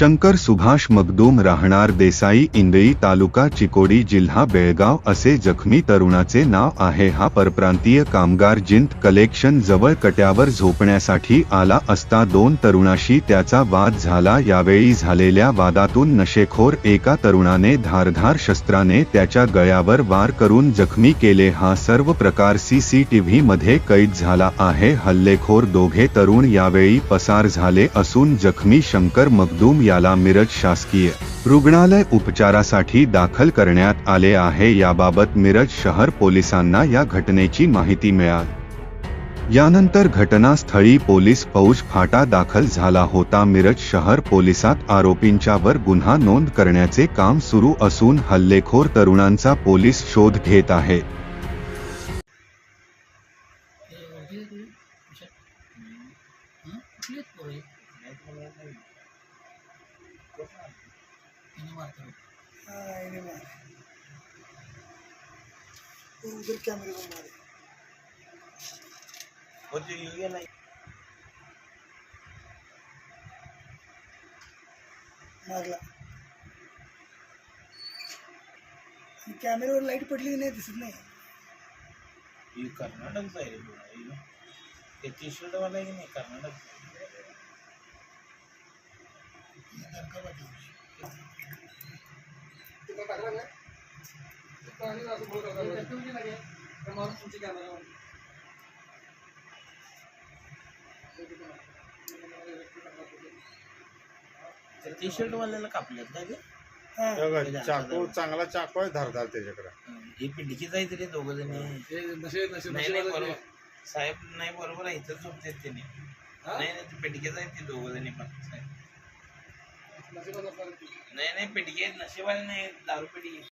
शंकर सुभाष मगदूम राहणार देसाई इंदई तालुका चिकोडी जिल्हा बेळगाव असे जखमी तरुणाचे नाव आहे. हा परप्रांतीय कामगार जिंत कलेक्शन जवळ कट्यावर झोपण्यासाठी आला असता दोन तरुणाशी त्याचा वाद झाला. यावेळी झालेल्या वादातून नशेखोर एका तरुणाने धारधार शस्त्राने त्याच्या गळ्यावर वार करून जखमी केले. हा सर्व प्रकार सीसीटीव्ही मध्ये कैद झाला आहे. हल्लेखोर दोघे तरुण यावेळी पसार झाले असून जखमी शंकर मगदूम याला मिरज शासकीय रुग्णालय उपचारासाठी दाखल करण्यात आले आहे. याबाबत मिरज शहर पोलिसांना या घटनेची माहिती मिळाली. यानंतर घटनास्थळी पोलीस फौज फाटा दाखल झाला होता. मिरज शहर पोलिसात आरोपींच्यावर गुन्हा नोंद करण्याचे काम सुरू असून हल्लेखोर तरुणांचा पोलीस शोध घेत आहे. मारला आणि कॅमेऱ्यावर लाइट पडली नाही दिसत नाही ही कर्नाटकचा आहे रे बुवा. ही ते टी शर्ट वाला आहे की नाही कर्नाटक त्या टी शर्ट वाल्याला कापल्यात का ते? हा. बघा, चाकू चांगला चाकू आहे धारदार त्याच्याकडे. ही पिंडकीच आहे तरी दोघ जण. नाही नाही बरोबर. साहेब नाही बरोबर आहे इथं झोपतात त्यांनी नाही नाही आहेत ते दोघ जणी पण. साहेब नाही नाही पिंडकी आहेत नशिबाने नाही दारू पिंडकी